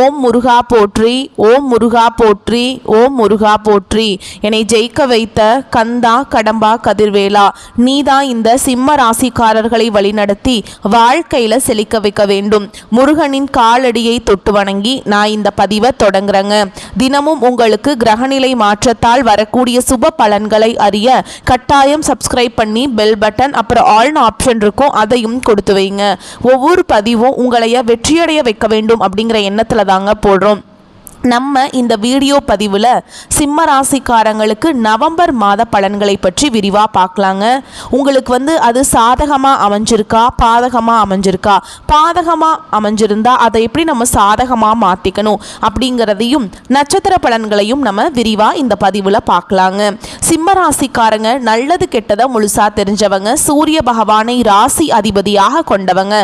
ஓம் முருகா போற்றி ஓம் முருகா போற்றி ஓம் முருகா போற்றி. என்னை ஜெயிக்க வைத்த கந்தா கடம்பா கதிர்வேலா நீதான் இந்த சிம்ம ராசிக்காரர்களை வழிநடத்தி வாழ்க்கையில செழிக்க வைக்க வேண்டும். முருகனின் காலடியை தொட்டு வணங்கி நான் இந்த பதிவை தொடங்குறேங்க. தினமும் உங்களுக்கு கிரகநிலை மாற்றத்தால் வரக்கூடிய சுப பலன்களை அறிய கட்டாயம் சப்ஸ்கிரைப் பண்ணி பெல் பட்டன் அப்புறம் ஆல்னு ஆப்ஷன் இருக்கும் அதையும் கொடுத்து வைங்க. ஒவ்வொரு பதிவும் உங்களைய வெற்றியடைய வைக்க வேண்டும் அப்படிங்கிற எண்ணத்துல தாங்க போடுறோம். நம்ம இந்த வீடியோ பதிவில் சிம்ம ராசிக்காரங்களுக்கு நவம்பர் மாத பலன்களை பற்றி விரிவாக பார்க்கலாங்க. உங்களுக்கு வந்து அது சாதகமாக அமைஞ்சிருக்கா? பாதகமாக அமைஞ்சிருக்கா? பாதகமாக அமைஞ்சிருந்தா அதை எப்படி நம்ம சாதகமாக மாற்றிக்கணும் அப்படிங்கிறதையும் நட்சத்திர பலன்களையும் நம்ம விரிவாக இந்த பதிவில் பார்க்கலாங்க. சிம்ம ராசிக்காரங்க நல்லது கெட்டதை முழுசாக தெரிஞ்சவங்க சூரிய பகவானை ராசி அதிபதியாக கொண்டவங்க.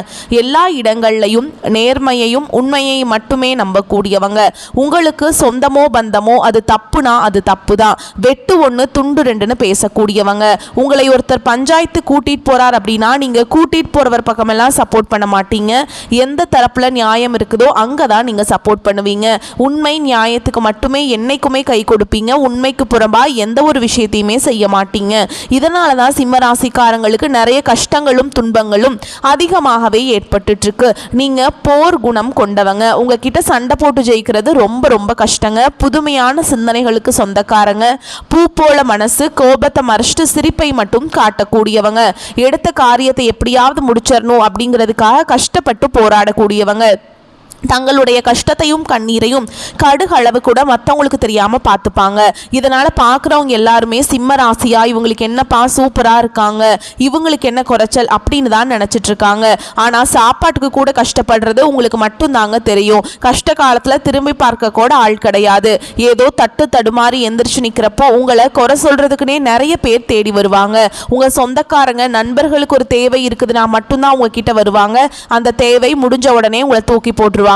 எல்லா இடங்கள்லையும் நேர்மையையும் உண்மையை மட்டுமே நம்பக்கூடியவங்க. உங்களுக்கு சொந்தமோ பந்தமோ அது தப்புனா அது தப்பு தான் வெட்டு ஒன்று துண்டு ரெண்டுன்னு பேசக்கூடியவங்க. உங்களை ஒருத்தர் பஞ்சாயத்து கூட்டிட்டு போறார் அப்படின்னா நீங்க கூட்டிட்டு போறவர் பக்கமெல்லாம் சப்போர்ட் பண்ண மாட்டீங்க. எந்த தரப்புல நியாயம் இருக்குதோ அங்கே தான் நீங்க சப்போர்ட் பண்ணுவீங்க. உண்மை நியாயத்துக்கு மட்டுமே என்னைக்குமே கை கொடுப்பீங்க. உண்மைக்கு புறம்பா எந்த ஒரு விஷயத்தையுமே செய்ய மாட்டீங்க. இதனால தான் சிம்ம ராசிக்காரங்களுக்கு நிறைய கஷ்டங்களும் துன்பங்களும் அதிகமாகவே ஏற்பட்டுட்டு இருக்கு. நீங்க போர் குணம் கொண்டவங்க. உங்ககிட்ட சண்டை போட்டு ஜெயிக்கிறது ரொம்ப ரொம்ப ரொம்ப கஷ்டங்க. புதுமையான சிந்தனைகளுக்கு சொந்தக்காரங்க. பூ போல மனசு கோபத்தை மறைச்சிட்டு சிரிப்பை மட்டும் காட்டக்கூடியவங்க. எடுத்த காரியத்தை எப்படியாவது முடிச்சிடணும் அப்படிங்கிறதுக்காக கஷ்டப்பட்டு போராடக்கூடியவங்க. தங்களுடைய கஷ்டத்தையும் கண்ணீரையும் கடுகளவு கூட மற்றவங்களுக்கு தெரியாமல் பார்த்துப்பாங்க. இதனால் பார்க்குறவங்க எல்லாருமே சிம்ம ராசியா இவங்களுக்கு என்னப்பா சூப்பராக இருக்காங்க இவங்களுக்கு என்ன குறைச்சல் அப்படின்னு தான் நினச்சிட்டு இருக்காங்க. ஆனால் சாப்பாட்டுக்கு கூட கஷ்டப்படுறது உங்களுக்கு மட்டும்தாங்க தெரியும். கஷ்ட காலத்தில் திரும்பி பார்க்க கூட ஆள் கிடையாது. ஏதோ தட்டு தடுமாறி எந்திரிச்சு நிற்கிறப்போ உங்களை குறை சொல்கிறதுக்குனே நிறைய பேர் தேடி வருவாங்க. உங்கள் சொந்தக்காரங்க நண்பர்களுக்கு ஒரு தேவை இருக்குதுன்னா மட்டும்தான் உங்ககிட்ட வருவாங்க. அந்த தேவை முடிஞ்ச உடனே உங்களை தூக்கி போட்டுருவாங்க.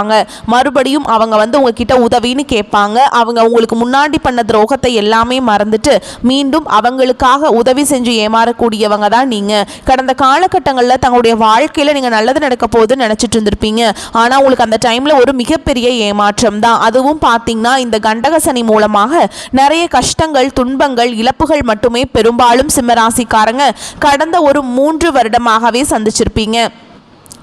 மறுபடியும் அவங்க வந்து உங்ககிட்ட உதவின்னு கேட்பாங்க. அவங்க உங்களுக்கு முன்னாடி பண்ண துரோகத்தை எல்லாமே மறந்துட்டு மீண்டும் அவங்களுக்காக உதவி செஞ்சு ஏமாறக்கூடியவங்க தான் நீங்கள் கடந்த காலகட்டங்களில் தங்களுடைய வாழ்க்கையில் நீங்கள் நல்லது நடக்க போகுதுன்னு நினச்சிட்டு இருந்திருப்பீங்க. ஆனால் உங்களுக்கு அந்த டைமில் ஒரு மிகப்பெரிய ஏமாற்றம் தான். அதுவும் பார்த்தீங்கன்னா இந்த கண்டகசனி மூலமாக நிறைய கஷ்டங்கள் துன்பங்கள் இழப்புகள் மட்டுமே பெரும்பாலும் சிம்மராசிக்காரங்க கடந்த ஒரு மூன்று வருடமாகவே சந்திச்சிருப்பீங்க.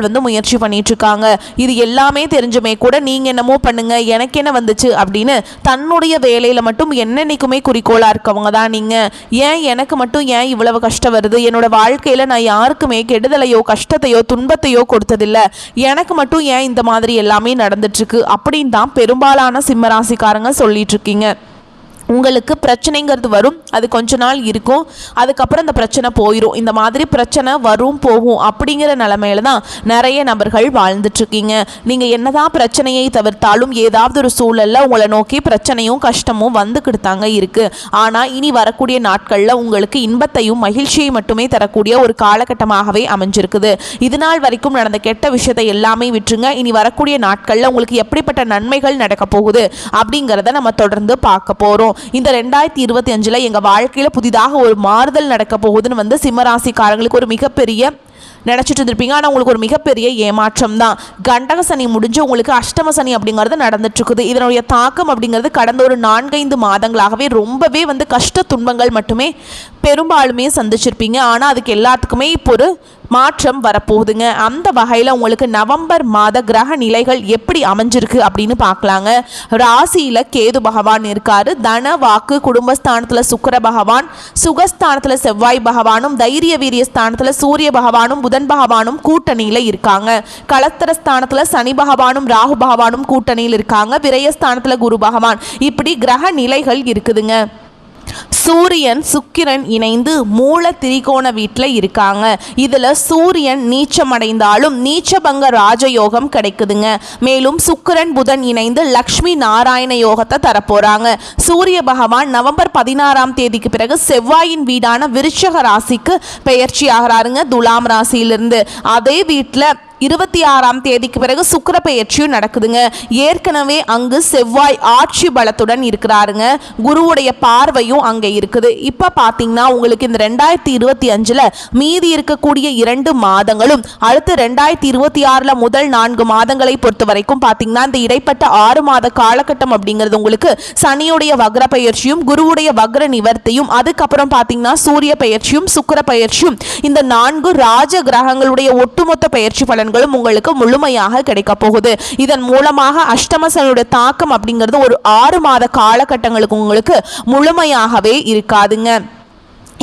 வந்து முயற்சி பண்ணிட்டு இருக்காங்க இது எல்லாமே தெரிஞ்சுமே கூட நீங்க என்னமோ பண்ணுங்க எனக்கு என்ன வந்துச்சு அப்படின்னு தன்னுடைய வேலையில மட்டும் என்னென்னைக்குமே குறிக்கோளா இருக்கவங்க தான் நீங்க. ஏன் எனக்கு மட்டும் ஏன் இவ்வளவு கஷ்டம் வருது? என்னோட வாழ்க்கையில நான் யாருக்குமே கெடுதலையோ கஷ்டத்தையோ துன்பத்தையோ கொடுத்ததில்ல. எனக்கு மட்டும் ஏன் இந்த மாதிரி எல்லாமே நடந்துட்டு இருக்கு அப்படின்னு தான் பெரும்பாலான சிம்மராசிக்காரங்க சொல்லிட்டு இருக்கீங்க உங்களுக்கு பிரச்சனைங்கிறது வரும் அது கொஞ்ச நாள் இருக்கும் அதுக்கப்புறம் அந்த பிரச்சனை போயிடும் இந்த மாதிரி பிரச்சனை வரும் போகும் அப்படிங்கிற நிலமையில தான் நிறைய நபர்கள் வாழ்ந்துட்டுருக்கீங்க. நீங்கள் என்னதான் பிரச்சனையை தவிர்த்தாலும் ஏதாவது ஒரு சூழலில் உங்களை நோக்கி பிரச்சனையும் கஷ்டமும் வந்துக்கிட்டு தாங்க இருக்குது ஆனால் இனி வரக்கூடிய நாட்களில் உங்களுக்கு இன்பத்தையும் மகிழ்ச்சியை மட்டுமே தரக்கூடிய ஒரு காலகட்டமாகவே அமைஞ்சிருக்குது. இது நாள் வரைக்கும் நடந்த கெட்ட விஷயத்தை எல்லாமே விட்டுருங்க. இனி வரக்கூடிய நாட்களில் உங்களுக்கு எப்படிப்பட்ட நன்மைகள் நடக்க போகுது அப்படிங்கிறத நம்ம தொடர்ந்து பார்க்க போகிறோம் இந்த ரெண்டாயிரத்தி இருபத்தி அஞ்சில் எங்கள் வாழ்க்கையில் புதிதாக ஒரு மாறுதல் நடக்க போகுதுன்னு வந்து சிம்மராசிக்காரங்களுக்கு ஒரு மிகப்பெரிய நினச்சிட்டு இருந்திருப்பீங்க. ஆனால் உங்களுக்கு ஒரு மிகப்பெரிய ஏமாற்றம் தான் கண்டக சனி முடிஞ்சு உங்களுக்கு அஷ்டம சனி அப்படிங்கிறது நடந்துட்டுருக்குது இதனுடைய தாக்கம் அப்படிங்கிறது கடந்த ஒரு நான்கைந்து மாதங்களாகவே ரொம்பவே வந்து கஷ்ட துன்பங்கள் மட்டுமே பெரும்பாலுமே சந்திச்சிருப்பீங்க. ஆனால் அதுக்கு எல்லாத்துக்குமே இப்போ ஒரு மாற்றம் வரப்போகுதுங்க. அந்த வகையில் உங்களுக்கு நவம்பர் மாத கிரக நிலைகள் எப்படி அமைஞ்சிருக்கு அப்படின்னு பார்க்கலாங்க. ராசியில் கேது பகவான் இருக்காரு. தன வாக்கு குடும்பஸ்தானத்தில் சுக்கிர பகவான் சுகஸ்தானத்தில் செவ்வாய் பகவானும் தைரிய வீரிய ஸ்தானத்தில் சூரிய பகவானும் புதன் பகவானும் கூட்டணியில் இருக்காங்க. கலத்திரஸ்தானத்துல சனி பகவானும் ராகு பகவானும் கூட்டணியில் இருக்காங்க. விரயஸ்தானத்தில் குரு பகவான். இப்படி கிரக நிலைகள் இருக்குதுங்க. சூரியன் சுக்கிரன் இணைந்து மூல திரிகோண வீட்டில் இருக்காங்க. இதில் சூரியன் நீச்சமடைந்தாலும் நீச்சபங்க ராஜயோகம் கிடைக்குதுங்க. மேலும் சுக்கிரன் புதன் இணைந்து லக்ஷ்மி நாராயண யோகத்தை தரப்போகிறாங்க சூரிய பகவான் நவம்பர் பதினாறாம் தேதிக்கு பிறகு செவ்வாயின் வீடான விருச்சக ராசிக்கு பெயர்ச்சி ஆகிறாருங்க துலாம் ராசியிலிருந்து. அதே வீட்டில் இருபத்தி ஆறாம் தேதிக்கு பிறகு சுக்கிர பெயர்ச்சியும் நடக்குதுங்க. ஏற்கனவே அங்கு செவ்வாய் ஆட்சி பலத்துடன் இருக்கிறாருங்க. குருவுடைய பார்வையும் அங்கே இருக்குது. இப்போ பார்த்தீங்கன்னா உங்களுக்கு இந்த ரெண்டாயிரத்தி இருபத்தி அஞ்சில் மீதி இருக்கக்கூடிய இரண்டு மாதங்களும் அடுத்து ரெண்டாயிரத்தி இருபத்தி ஆறில் முதல் நான்கு மாதங்களை பொறுத்த வரைக்கும் பார்த்தீங்கன்னா இந்த இடைப்பட்ட ஆறு மாத காலகட்டம் அப்படிங்கிறது உங்களுக்கு சனியுடைய வக்ர பெயர்ச்சியும் குருவுடைய வக்ர நிவர்த்தியும் அதுக்கப்புறம் பார்த்தீங்கன்னா சூரிய பெயர்ச்சியும் சுக்கிர பெயர்ச்சியும் இந்த நான்கு ராஜ கிரகங்களுடைய ஒட்டுமொத்த பெயர்ச்சி பலன்களும் உங்களுக்கு முழுமையாக கிடைக்க போகுது. இதன் மூலமாக அஷ்டமசனுடைய தாக்கம் அப்படிங்கிறது ஒரு ஆறு மாத காலகட்டங்களுக்கு உங்களுக்கு முழுமையாகவே இருக்காதுங்க.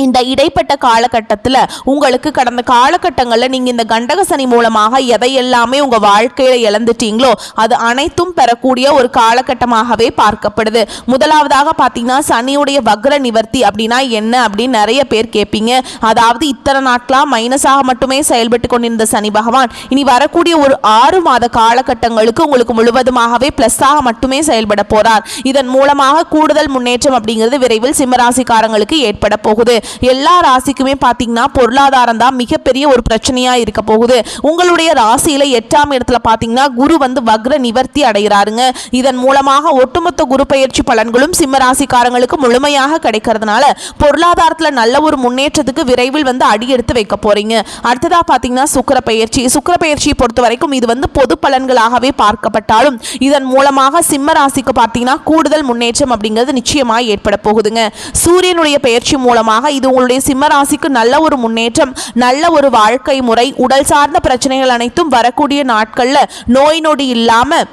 இந்த இடைப்பட்ட காலகட்டத்தில் உங்களுக்கு கடந்த காலகட்டங்களில் நீங்கள் இந்த கண்டக சனி மூலமாக எதையெல்லாமே உங்கள் வாழ்க்கையில் இழந்துட்டீங்களோ அது அனைத்தும் பெறக்கூடிய ஒரு காலகட்டமாகவே பார்க்கப்படுது. முதலாவதாக பார்த்தீங்கன்னா சனியுடைய வக்ர நிவர்த்தி அப்படின்னா என்ன அப்படின்னு நிறைய பேர் கேட்பீங்க அதாவது இத்தனை நாட்களாக மைனஸாக மட்டுமே செயல்பட்டு கொண்டிருந்த சனி பகவான். இனி வரக்கூடிய ஒரு ஆறு மாத காலகட்டங்களுக்கு உங்களுக்கு முழுவதுமாகவே ப்ளஸ்ஸாக மட்டுமே செயல்பட போகிறார் இதன் மூலமாக கூடுதல் முன்னேற்றம் அப்படிங்கிறது விரைவில் சிம்மராசிக்காரங்களுக்கு ஏற்பட போகுது. எல்லா ராசிக்குமே பார்த்தீங்கன்னா பொருளாதாரம் தான் மிகப்பெரிய ஒரு பிரச்சனையாக இருக்க போகுது. உங்களுடைய ராசியில் எட்டாம் இடத்துல பார்த்தீங்கன்னா குரு வந்து வக்ர நிவர்த்தி அடைகிறாருங்க. இதன் மூலமாக ஒட்டுமொத்த குரு பயிற்சி பலன்களும் சிம்ம ராசிக்காரங்களுக்கு முழுமையாக கிடைக்கிறதுனால பொருளாதாரத்தில் நல்ல ஒரு முன்னேற்றத்துக்கு விரைவில் வந்து அடி எடுத்து வைக்க போறீங்க. அடுத்ததா பார்த்தீங்கன்னா சுக்கிர பயிற்சி. சுக்கிர பயிற்சியை பொறுத்த வரைக்கும் இது வந்து பொது பலன்களாகவே பார்க்கப்பட்டாலும் இதன் மூலமாக சிம்ம ராசிக்கு பார்த்தீங்கன்னா கூடுதல் முன்னேற்றம் அப்படிங்கிறது நிச்சயமாக ஏற்பட போகுதுங்க. சூரியனுடைய பயிற்சி மூலமாக இது உங்களுடைய சிம்மராசிக்கு நல்ல ஒரு முன்னேற்றம் நல்ல ஒரு வாழ்க்கை முறை உடல் சார்ந்த பிரச்சனைகள் அனைத்தும் வரக்கூடிய நாட்களில் நோய் நொடி இல்லாமல்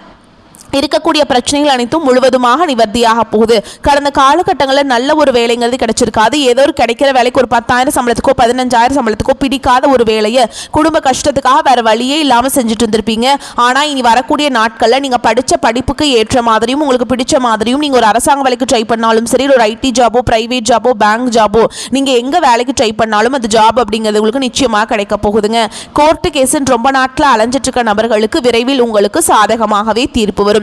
இருக்கக்கூடிய பிரச்சனைகள் அனைத்தும் முழுவதுமாக நிவர்த்தியாக போகுது. கடந்த காலகட்டங்களில் நல்ல ஒரு வேலைங்கிறது கிடைச்சிருக்காது. ஏதோ ஒரு கிடைக்கிற வேலைக்கு ஒரு பத்தாயிரம் சம்பளத்துக்கோ பதினஞ்சாயிரம் சம்பளத்துக்கோ பிடிக்காத ஒரு வேலையை குடும்ப கஷ்டத்துக்காக வேற வழியே இல்லாமல் செஞ்சுட்டு இருந்திருப்பீங்க. ஆனால் இனி வரக்கூடிய நாட்களில் நீங்கள் படித்த படிப்புக்கு ஏற்ற மாதிரியும் உங்களுக்கு பிடிச்ச மாதிரியும் நீங்கள் ஒரு அரசாங்க வேலைக்கு ட்ரை பண்ணாலும் சரி ஒரு ஐடி ஜாபோ பிரைவேட் ஜாபோ பேங்க் ஜாபோ நீங்கள் எங்கே வேலைக்கு ட்ரை பண்ணாலும் அது ஜாப் அப்படிங்கிறது உங்களுக்கு நிச்சயமாக கிடைக்க போகுதுங்க. கோர்ட்டு கேஸுன்னு ரொம்ப நாட்டில் அலைஞ்சிட்டு இருக்க நபர்களுக்கு விரைவில் உங்களுக்கு சாதகமாகவே தீர்ப்பு வரும்.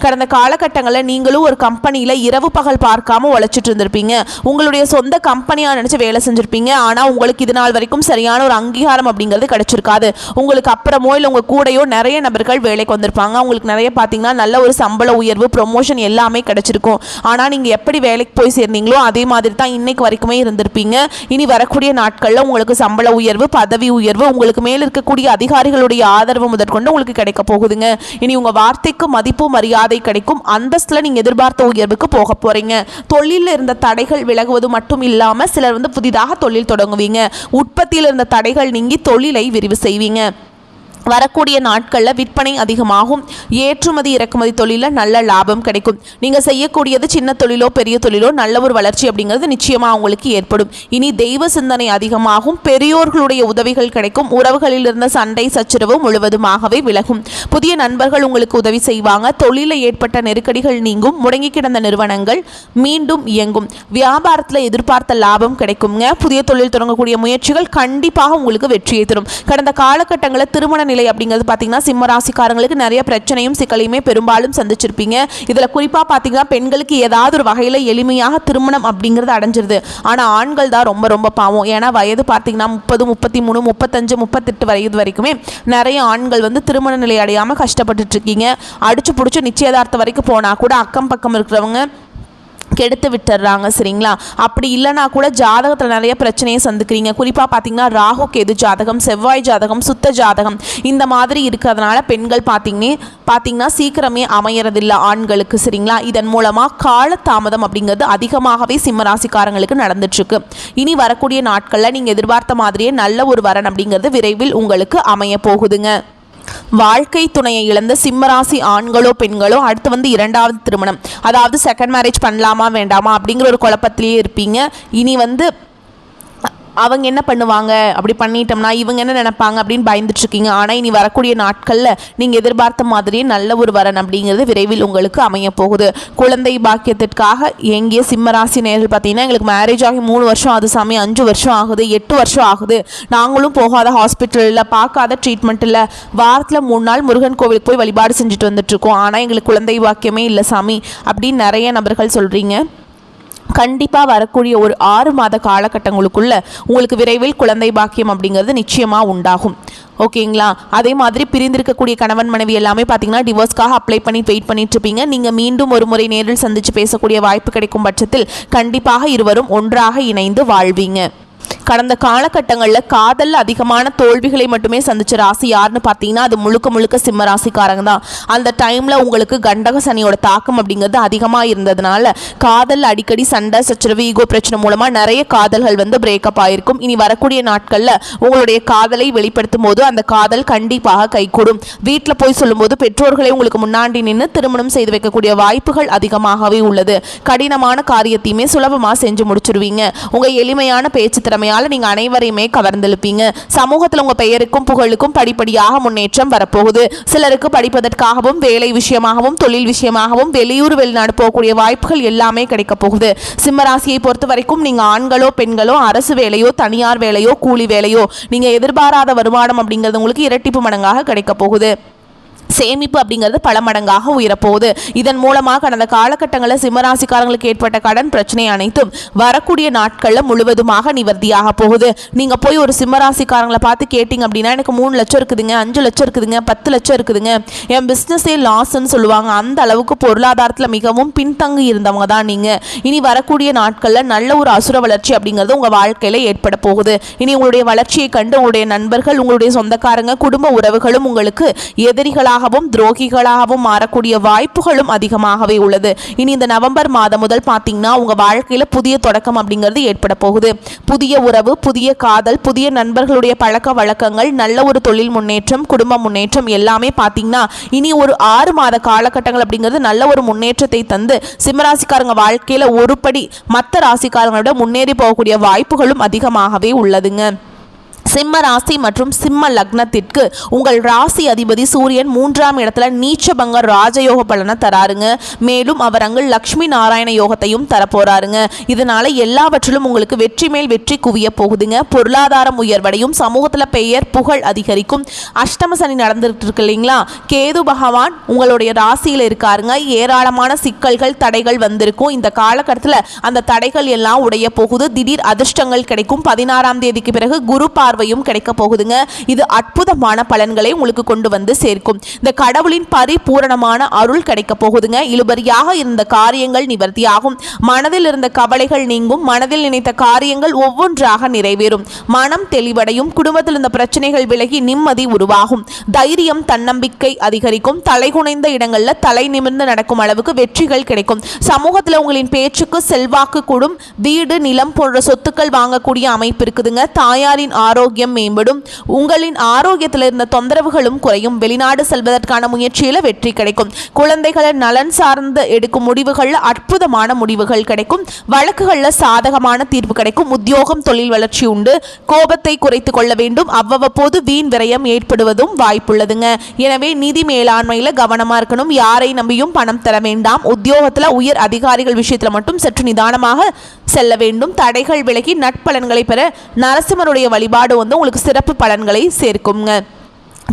கடந்த காலகட்டங்களில் நீங்களும் ஒரு கம்பெனியில் இரவு பகல் பார்க்காம உழைச்சிட்டு இருந்திருப்பீங்க. உங்களுடைய சொந்த கம்பெனியாக நினச்சி வேலை செஞ்சுருப்பீங்க. ஆனால் உங்களுக்கு இது நாள் வரைக்கும் சரியான ஒரு அங்கீகாரம் அப்படிங்கிறது கிடைச்சிருக்காது. உங்களுக்கு அப்புறமோ இல்லை உங்கள் கூடையோ நிறைய நபர்கள் வேலைக்கு வந்திருப்பாங்க. உங்களுக்கு நிறைய பார்த்தீங்கன்னா நல்ல ஒரு சம்பள உயர்வு ப்ரொமோஷன் எல்லாமே கிடைச்சிருக்கும். ஆனால் நீங்கள் எப்படி வேலைக்கு போய் சேர்ந்தீங்களோ அதே மாதிரி தான் இன்னைக்கு வரைக்குமே இருந்திருப்பீங்க. இனி வரக்கூடிய நாட்களில் உங்களுக்கு சம்பள உயர்வு பதவி உயர்வு உங்களுக்கு மேல் இருக்கக்கூடிய அதிகாரிகளுடைய ஆதரவு முதற்கொண்டு உங்களுக்கு கிடைக்க போகுதுங்க. இனி உங்கள் வார்த்தைக்கு மதிப்பு மரியாதை கிடைக்கும். அந்தஸ்தில் நீங்கள் எதிர்பார்த்த உயர்வுக்கு போக போகிறீங்க தொழிலில் இருந்த தடைகள் விலகுவது மட்டும் இல்லாமல் சிலர் வந்து புதிதாக தொழில் தொடங்குவீங்க. உற்பத்தியில் இருந்த தடைகள் நீங்கி தொழிலை விரிவு செய்வீங்க. வரக்கூடிய நாட்களில் விற்பனை அதிகமாகும். ஏற்றுமதி இறக்குமதி தொழிலில் நல்ல லாபம் கிடைக்கும். நீங்கள் செய்யக்கூடியது சின்ன தொழிலோ பெரிய தொழிலோ நல்ல ஒரு வளர்ச்சி அப்படிங்கிறது நிச்சயமாக உங்களுக்கு ஏற்படும். இனி தெய்வ சிந்தனை அதிகமாகும். பெரியோர்களுடைய உதவிகள் கிடைக்கும். உறவுகளில் இருந்த சண்டை சச்சரவு முழுவதுமாகவே விலகும். புதிய நண்பர்கள் உங்களுக்கு உதவி செய்வாங்க. தொழிலில் ஏற்பட்ட நெருக்கடிகள் நீங்கும். முடங்கி கிடந்த நிறுவனங்கள் மீண்டும் இயங்கும். வியாபாரத்தில் எதிர்பார்த்த லாபம் கிடைக்குங்க. புதிய தொழில் தொடங்கக்கூடிய முயற்சிகள் கண்டிப்பாக உங்களுக்கு வெற்றியை தரும். கடந்த காலகட்டங்களில் திருமண நிலை அப்படிங்கிறது பார்த்தீங்கன்னா சிம்ம ராசிக்காரங்களுக்கு நிறைய பிரச்சனையும் சிக்கலையுமே பெரும்பாலும் சந்திச்சிருப்பீங்க. இதில் குறிப்பாக பார்த்தீங்கன்னா பெண்களுக்கு ஏதாவது ஒரு வகையில் எளிமையாக திருமணம் அப்படிங்கிறது அடைஞ்சிருது. ஆனால் ஆண்கள் தான் ரொம்ப ரொம்ப பாவம். ஏன்னா வயது பார்த்தீங்கன்னா முப்பது முப்பத்தி மூணு முப்பத்தஞ்சு முப்பத்தெட்டு வயது வரைக்குமே நிறைய ஆண்கள் வந்து திருமண நிலை அடையாமல் கஷ்டப்பட்டுட்டு இருக்கீங்க. அடிச்சு பிடிச்சி நிச்சயதார்த்தம் வரைக்கும் போனால் கூட அக்கம் பக்கம் இருக்கிறவங்க கெடுத்து விட்டுறாங்க சரிங்களா? அப்படி இல்லைனா கூட ஜாதகத்தில் நிறைய பிரச்சனையை சந்திக்கிறீங்க. குறிப்பாக பார்த்தீங்கன்னா ராகு கேது ஜாதகம் செவ்வாய் ஜாதகம் சுத்த ஜாதகம் இந்த மாதிரி இருக்கிறதுனால பெண்கள் பார்த்தீங்கன்னா பார்த்தீங்கன்னா சீக்கிரமே அமையறதில்லை ஆண்களுக்கு சரிங்களா? இதன் மூலமாக காலதாமதம் அப்படிங்கிறது அதிகமாகவே சிம்மராசிக்காரங்களுக்கு நடந்துட்டுருக்கு. இனி வரக்கூடிய நாட்களில் நீங்கள் எதிர்பார்த்த மாதிரியே நல்ல ஒரு வரன் அப்படிங்கிறது விரைவில் உங்களுக்கு அமைய போகுதுங்க. வாழ்க்கை துணையை இழந்த சிம்மராசி ஆண்களோ பெண்களோ அடுத்து வந்து இரண்டாவது திருமணம். அதாவது செகண்ட் மேரேஜ் பண்ணலாமா வேண்டாமா அப்படிங்கிற ஒரு குழப்பத்திலேயே இருப்பீங்க. இனி வந்து அவங்க என்ன பண்ணுவாங்க? அப்படி பண்ணிட்டோம்னா இவங்க என்ன நினைப்பாங்க? அப்படின்னு பயந்துட்டு இருக்கீங்க. ஆனால் இனி வரக்கூடிய நாட்களில் நீங்கள் எதிர்பார்த்த மாதிரியே நல்ல ஒரு வரன் அப்படிங்கிறது விரைவில் உங்களுக்கு அமைய போகுது. குழந்தை பாக்கியத்திற்காக எங்கே சிம்மராசி நேரில் பார்த்தீங்கன்னா எங்களுக்கு மேரேஜ் ஆகி மூணு வருஷம் அது சாமி. அஞ்சு வருஷம் ஆகுது. எட்டு வருஷம் ஆகுது. நாங்களும் போகாத ஹாஸ்பிட்டலில் பார்க்காத ட்ரீட்மெண்ட் இல்லை வாரத்தில் மூணு நாள் முருகன் கோவிலுக்கு போய் வழிபாடு செஞ்சுட்டு வந்துட்டுருக்கோம் ஆனால் எங்களுக்கு குழந்தை பாக்கியமே இல்லை சாமி. அப்படின்னு நிறைய நபர்கள் சொல்கிறீங்க கண்டிப்பாக வரக்கூடிய ஒரு ஆறு மாத காலகட்டங்களுக்குள்ள உங்களுக்கு விரைவில் குழந்தை பாக்கியம் அப்படிங்கிறது நிச்சயமாக உண்டாகும். ஓகேங்களா? அதே மாதிரி பிரிந்திருக்கக்கூடிய கணவன் மனைவி எல்லாமே பார்த்தீங்கன்னா டிவோர்ஸ்க்காக அப்ளை பண்ணி வெயிட் பண்ணிட்டு இருப்பீங்க. நீங்கள் மீண்டும் ஒரு முறை நேரில் சந்தித்து பேசக்கூடிய வாய்ப்பு கிடைக்கும் பட்சத்தில் கண்டிப்பாக இருவரும் ஒன்றாக இணைந்து வாழ்வீங்க. கடந்த காலகட்டங்களில் காதலில் அதிகமான தோல்விகளை மட்டுமே சந்திச்ச ராசி யாருன்னு பார்த்தீங்கன்னா அது முழுக்க முழுக்க சிம்ம ராசிக்காரங்க தான். அந்த டைமில் உங்களுக்கு கண்டக சனியோட தாக்கம் அப்படிங்கிறது அதிகமாக இருந்ததுனால காதல் அடிக்கடி சண்டை சச்சரவு ஈகோ பிரச்சனை மூலமாக நிறைய காதல்கள் வந்து பிரேக்கப் ஆயிருக்கும். இனி வரக்கூடிய நாட்களில் உங்களுடைய காதலை வெளிப்படுத்தும் போது அந்த காதல் கண்டிப்பாக கைகூடும். வீட்டில் போய் சொல்லும்போது பெற்றோர்களை உங்களுக்கு முன்னாடி நின்று திருமணம் செய்து வைக்கக்கூடிய வாய்ப்புகள் அதிகமாகவே உள்ளது. கடினமான காரியத்தையுமே சுலபமாக செஞ்சு முடிச்சிருவீங்க. உங்கள் எளிமையான பேச்சு திறமையால் நீங்கள் அனைவரையுமே கவர்ந்தெழுப்பீங்க. சமூகத்தில் உங்கள் பெயருக்கும் புகழுக்கும் படிப்படியாக முன்னேற்றம் வரப்போகுது. சிலருக்கு படிப்பதற்காகவும் வேலை விஷயமாகவும் தொழில் விஷயமாகவும் வெளியூர் வெளிநாடு போகக்கூடிய வாய்ப்புகள் எல்லாமே கிடைக்க போகுது. சிம்மராசியை பொறுத்த வரைக்கும் நீங்கள் ஆண்களோ பெண்களோ அரசு வேலையோ தனியார் வேலையோ கூலி வேலையோ நீங்கள் எதிர்பாராத வருமானம் அப்படிங்கிறது உங்களுக்கு இரட்டிப்பு மடங்காக கிடைக்க போகுது. சேமிப்பு அப்படிங்கிறது பல மடங்காக உயரப்போகுது. இதன் மூலமாக கடந்த காலகட்டங்களில் சிம்மராசிக்காரங்களுக்கு ஏற்பட்ட கடன் பிரச்சனை அனைத்தும் வரக்கூடிய நாட்களில் முழுவதுமாக நிவர்த்தியாக போகுது. நீங்கள் போய் ஒரு சிம்மராசிக்காரங்களை பார்த்து கேட்டிங்க அப்படின்னா எனக்கு மூணு லட்சம் இருக்குதுங்க அஞ்சு லட்சம் இருக்குதுங்க பத்து லட்சம் இருக்குதுங்க. என் பிஸ்னஸே லாஸ்ன்னு சொல்லுவாங்க. அந்த அளவுக்கு பொருளாதாரத்தில் மிகவும் பின்தங்கி இருந்தவங்க தான் நீங்கள் இனி வரக்கூடிய நாட்களில் நல்ல ஒரு அசுர வளர்ச்சி அப்படிங்கிறது உங்கள் வாழ்க்கையில் ஏற்பட போகுது. இனி உங்களுடைய வளர்ச்சியை கண்டு உங்களுடைய நண்பர்கள் உங்களுடைய சொந்தக்காரங்க குடும்ப உறவுகளும் உங்களுக்கு எதிரிகளாக எதிரிகளாகவும் துரோகிகளாகவும் மாறக்கூடிய வாய்ப்புகளும் அதிகமாகவே உள்ளது. இனி இந்த நவம்பர் மாதம் முதல் பார்த்தீங்கன்னா உங்கள் வாழ்க்கையில் புதிய தொடக்கம் அப்படிங்கிறது ஏற்பட போகுது. புதிய உறவு புதிய காதல் புதிய நண்பர்களுடைய பழக்க வழக்கங்கள் நல்ல ஒரு தொழில் முன்னேற்றம் குடும்ப முன்னேற்றம் எல்லாமே பார்த்தீங்கன்னா இனி ஒரு ஆறு மாத காலகட்டங்கள் அப்படிங்கிறது நல்ல ஒரு முன்னேற்றத்தை தந்து சிம்மராசிக்காரங்க வாழ்க்கையில் ஒரு படி மற்ற ராசிக்காரங்களோட முன்னேறி போகக்கூடிய வாய்ப்புகளும் அதிகமாகவே உள்ளதுங்க. சிம்ம ராசி மற்றும் சிம்ம லக்னத்திற்கு உங்கள் ராசி அதிபதி சூரியன் மூன்றாம் இடத்துல நீச்சபங்க ராஜயோக பலனை தராருங்க. மேலும் அவர் அங்கு லக்ஷ்மி நாராயண யோகத்தையும் தரப்போறாருங்க. இதனால எல்லாவற்றிலும் உங்களுக்கு வெற்றி மேல் வெற்றி குவிய போகுதுங்க. பொருளாதாரம் உயர்வடையும். சமூகத்தில் பெயர் புகழ் அதிகரிக்கும். அஷ்டம சனி நடந்துட்டு இருக்கு இல்லைங்களா? கேது பகவான் உங்களுடைய ராசியில் இருக்காருங்க. ஏராளமான சிக்கல்கள் தடைகள் வந்திருக்கும். இந்த காலகட்டத்தில் அந்த தடைகள் எல்லாம் உடைய போகுது. திடீர் அதிர்ஷ்டங்கள் கிடைக்கும். பதினாறாம் தேதிக்கு பிறகு குரு பார்வையும் கிடைக்க போகுதுங்க. இது அற்புதமான பலன்களை உங்களுக்கு கொண்டு வந்து சேர்க்கும். இந்த கடவுளின் பரிபூரணமான அருள் கிடைக்க போகுதுங்க. இழுபறியாக இருந்த காரியங்கள் நிவர்த்தியாகும். மனதில் இருந்த கவலைகள் நீங்கும். மனதில் நினைத்த காரியங்கள் ஒவ்வொன்றாக நிறைவேறும். மனம் தெளிவடையும். குடும்பத்தில் இருந்த பிரச்சனைகள் விலகி நிம்மதி உருவாகும். தைரியம் தன்னம்பிக்கை அதிகரிக்கும். தலைகுனைந்த இடங்களில் தலை நிமிர்ந்து நடக்கும் அளவுக்கு வெற்றிகள் கிடைக்கும். சமூகத்தில் உங்களின் பேச்சுக்கு செல்வாக்கு கூடும். வீடு நிலம் போன்ற சொத்துக்கள் வாங்கக்கூடிய அமைப்பு இருக்குதுங்க. தாயாரின் ஆரோக்கியம் மேம்படும். உங்களின் ஆரோக்கியத்தில் இருந்த தொந்தரவுகளும் குறையும். வெளிநாடு செல்வதற்கான முயற்சியில் வெற்றி கிடைக்கும். குழந்தைகள நலன் சார்ந்து எடுக்கும் முடிவுகளில் அற்புதமான முடிவுகள் கிடைக்கும். வழக்குகளில் சாதகமான தீர்வு கிடைக்கும். உத்தியோகம் தொழில் வளர்ச்சி உண்டு. கோபத்தை குறைத்து கொள்ள வேண்டும். அவ்வப்போது வீண் விரயம் ஏற்படுவதும் வாய்ப்புள்ளதுங்க. எனவே நிதி மேலாண்மையில் கவனமாக இருக்கணும். யாரை நம்பியும் பணம் தர வேண்டாம். உத்தியோகத்தில் உயர் அதிகாரிகள் விஷயத்தில் மட்டும் சற்று நிதானமாக செல்ல வேண்டும். தடைகள் விலகி நட்பலன்களை பெற நரசிம்மருடைய வழிபாடு வந்து உங்களுக்கு சிறப்பு பலன்களை சேர்க்குங்க.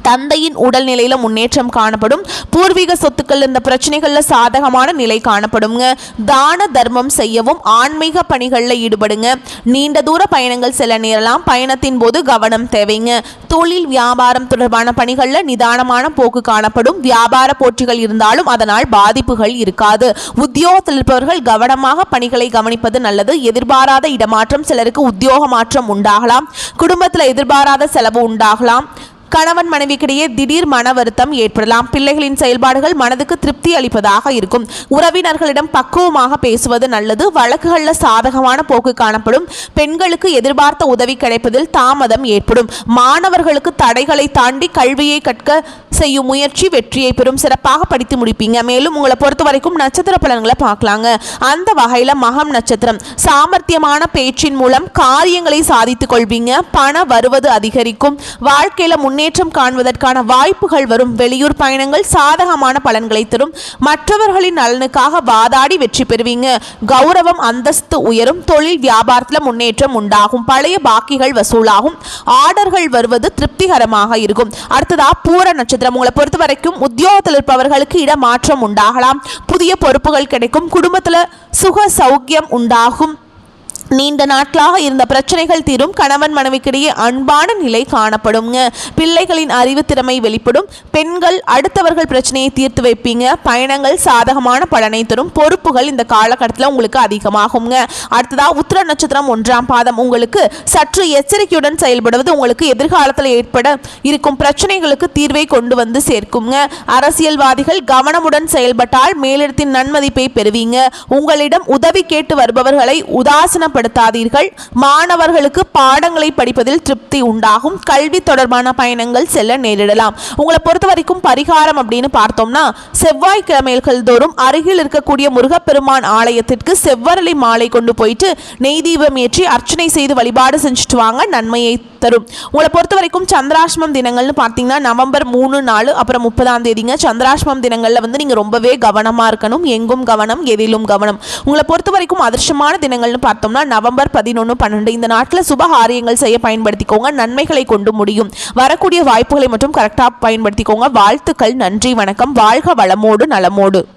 தந்தையின் உடல்நிலையில முன்னேற்றம் காணப்படும். பூர்வீக சொத்துக்கள் இந்த பிரச்சனைகள்ல சாதகமான நிலை காணப்படுங்க தான தர்மம் செய்யவும் ஆன்மீக பணிகளில் ஈடுபடுங்க. நீண்ட தூர பயணங்கள் செல்ல நேரலாம். பயணத்தின் போது கவனம் தேவைங்க. தொழில் வியாபாரம் தொடர்பான பணிகளில் நிதானமான போக்கு காணப்படும். வியாபார போட்டிகள் இருந்தாலும் அதனால் பாதிப்புகள் இருக்காது. உத்தியோகத்தில் இருப்பவர்கள் கவனமாக பணிகளை கவனிப்பது நல்லது. எதிர்பாராத இடமாற்றம் சிலருக்கு உத்தியோக மாற்றம் உண்டாகலாம். குடும்பத்தில் எதிர்பாராத செலவு உண்டாகலாம். கணவன் மனைவிக்கிடையே திடீர் மன வருத்தம் ஏற்படலாம். பிள்ளைகளின் செயல்பாடுகள் மனதுக்கு திருப்தி அளிப்பதாக இருக்கும். உறவினர்களிடம் பக்குவமாக பேசுவது நல்லது. வழக்குகளில் சாதகமான போக்கு காணப்படும். பெண்களுக்கு எதிர்பார்த்த உதவி கிடைப்பதில் தாமதம் ஏற்படும். மாணவர்களுக்கு தடைகளை தாண்டி கல்வியை கற்க செய்யும் முயற்சி வெற்றியை பெறும் சிறப்பாக படித்து முடிப்பீங்க. மேலும் உங்களை பொறுத்த வரைக்கும் நட்சத்திர பலன்களை பார்க்கலாங்க. அந்த வகையில் மகம் நட்சத்திரம். சாமர்த்தியமான பேச்சின் மூலம் காரியங்களை சாதித்துக் கொள்வீங்க. பண வருவது அதிகரிக்கும். வாழ்க்கையில் முன் முன்னேற்றம் காண்பதற்கான வாய்ப்புகள் வரும். வெளியூர் பயணங்கள் சாதகமான பலன்களை தரும். மற்றவர்களின் நலனுக்காக வாதாடி வெற்றி பெறுவீங்க. கௌரவம் அந்தஸ்து உயரும். தொழில் வியாபாரத்தில் முன்னேற்றம் உண்டாகும். பழைய பாக்கிகள் வசூலாகும். ஆர்டர்கள் வருவது திருப்திகரமாக இருக்கும். அடுத்ததா பூர நட்சத்திரம். உங்களை பொறுத்த வரைக்கும் உத்தியோகத்தில் இருப்பவர்களுக்கு இடமாற்றம் உண்டாகலாம். புதிய பொறுப்புகள் கிடைக்கும். குடும்பத்தில் சுக சௌக்கியம் உண்டாகும். நீண்ட நாட்களாக இருந்த பிரச்சனைகள் தீரும். கணவன் மனைவிக்கிடையே அன்பான நிலை காணப்படுங்க பிள்ளைகளின் அறிவு திறமை வெளிப்படும். பெண்கள் அடுத்தவர்கள் பிரச்சனையை தீர்த்து வைப்பீங்க. பயணங்கள் சாதகமான பலனை தரும். பொறுப்புகள் இந்த காலகட்டத்தில் உங்களுக்கு அதிகமாகுங்க. அடுத்ததா உத்திர நட்சத்திரம் ஒன்றாம் பாதம். உங்களுக்கு சற்று எச்சரிக்கையுடன் செயல்படுவது உங்களுக்கு எதிர்காலத்தில் ஏற்பட இருக்கும் பிரச்சனைகளுக்கு தீர்வை கொண்டு வந்து சேர்க்குங்க. அரசியல்வாதிகள் கவனமுடன் செயல்பட்டால் மேலிடத்தின் நன்மதிப்பை பெறுவீங்க. உங்களிடம் உதவி கேட்டு வருபவர்களை உதாசன படுத்தாதீர்கள் மாணவர்களுக்கு பாடங்களை படிப்பதில் திருப்தி உண்டாகும். கல்வி தொடர்பான பயணங்கள் செல்ல நேரிடலாம். உங்களை பொறுத்த வரைக்கும் பரிகாரம் அப்படின்னு பார்த்தோம்னா செவ்வாய்க்கிழமைகள் தோறும் அருகில் இருக்கக்கூடிய முருகப்பெருமான் ஆலயத்திற்கு செவ்வரளி மாலை கொண்டு போயிட்டு நெய் தீபம் ஏற்றி அர்ச்சனை செய்து வழிபாடு செஞ்சுட்டு வாங்க நன்மையை தரும். உங்களை பொறுத்த வரைக்கும் சந்திராஷ்மம் தினங்கள்னு பார்த்தீங்கன்னா நவம்பர் மூணு நாலு அப்புறம் முப்பதாம் தேதிங்க. சந்திராஷ்மம் தினங்களில் வந்து நீங்கள் ரொம்பவே கவனமாக இருக்கணும். எங்கும் கவனம் எதிலும் கவனம். உங்களை பொறுத்த வரைக்கும் அதிர்ஷ்டமான தினங்கள்னு பார்த்தோம்னா நவம்பர் பதினொன்று பன்னெண்டு. இந்த நாட்டில் சுபகாரியங்கள் செய்ய பயன்படுத்திக்கோங்க. நன்மைகளை கொண்டு முடியும். வரக்கூடிய வாய்ப்புகளை மட்டும் கரெக்டாக பயன்படுத்திக்கோங்க. வாழ்த்துக்கள். நன்றி. வணக்கம். வாழ்க வளமோடு நலமோடு.